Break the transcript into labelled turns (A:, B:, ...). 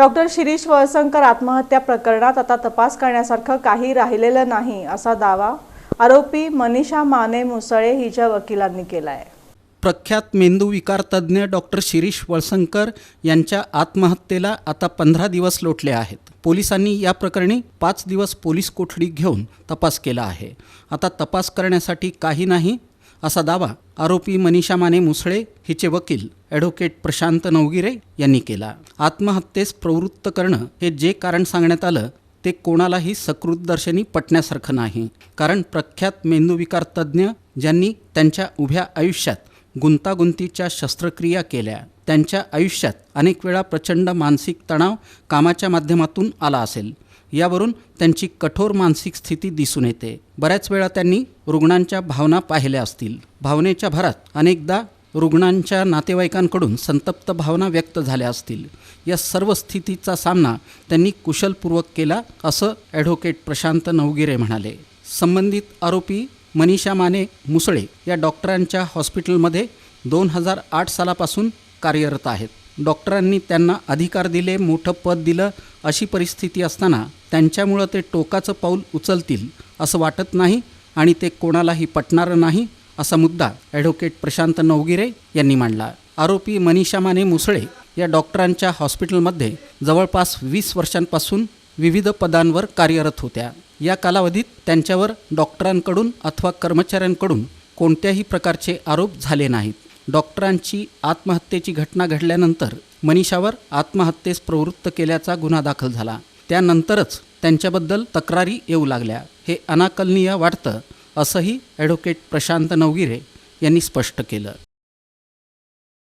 A: Doctor Shirish Walsankar आत्महत्या प्रकरणात आता तपास करण्यासारखं काही राहिलेलं नाही असा दावा आरोपी मनीषा माने मुसळे हिच्या वकिलांनी केला आहे
B: प्रख्यात मेंदू तज्ज्ञ डॉक्टर शिरीष वळसंकर यांच्या आत्महत्येला आता पंधरा दिवस लोटले आहेत. पोलिसांनी या प्रकरणी पाच दिवस पोलीस कोठडी घेऊन तपास केला आहे. आता तपास करण्यासाठी काही नाही असा दावा आरोपी मनीषा माने मुसळे हिचे वकील ॲडव्होकेट प्रशांत नवगिरे यांनी केला. आत्महत्येस प्रवृत्त करणं हे जे कारण सांगण्यात आलं ते कोणालाही सकृतदर्शनी पटण्यासारखं नाही. कारण प्रख्यात मेंदूविकार तज्ज्ञ ज्यांनी त्यांच्या उभ्या आयुष्यात गुंतागुंतीच्या शस्त्रक्रिया केल्या त्यांच्या आयुष्यात अनेक वेळा प्रचंड मानसिक तणाव कामाच्या माध्यमातून आला असेल. यावरून त्यांची कठोर मानसिक स्थिती दिसून येते. बऱ्याच वेळा त्यांनी रुग्णांच्या भावना पाहिल्या असतील. भावनेच्या भरात अनेकदा रुग्णांच्या नातेवाईकांकडून संतप्त भावना व्यक्त झाल्या असतील. या सर्व स्थितीचा सामना त्यांनी कुशलपूर्वक केला असं ॲडव्होकेट प्रशांत नवगिरे म्हणाले. संबंधित आरोपी मनीषा माने मुसळे या डॉक्टरांच्या हॉस्पिटलमध्ये दोन हजार आठ सालापासून कार्यरत आहेत. डॉक्टरांनी त्यांना अधिकार दिले मोठं पद दिलं अशी परिस्थिती असताना त्यांच्यामुळं ते टोकाचं पाऊल उचलतील असं वाटत नाही आणि ते कोणालाही पटणारं नाही असा मुद्दा ॲडव्होकेट प्रशांत नवगिरे यांनी मांडला. आरोपी मनीषा माने मुसळे या डॉक्टरांच्या हॉस्पिटलमध्ये जवळपास वीस वर्षांपासून विविध पदांवर कार्यरत होत्या. या कालावधीत त्यांच्यावर डॉक्टरांकडून अथवा कर्मचाऱ्यांकडून कोणत्याही प्रकारचे आरोप झाले नाहीत. डॉक्टरांची आत्महत्येची घटना घडल्यानंतर मनीषावर आत्महत्येस प्रवृत्त केल्याचा गुन्हा दाखल झाला. त्यानंतरच त्यांच्याबद्दल तक्रारी येऊ लागल्या. हे अनाकलनीय वाटतं असंही ॲडव्होकेट प्रशांत नवगिरे यांनी स्पष्ट केलं.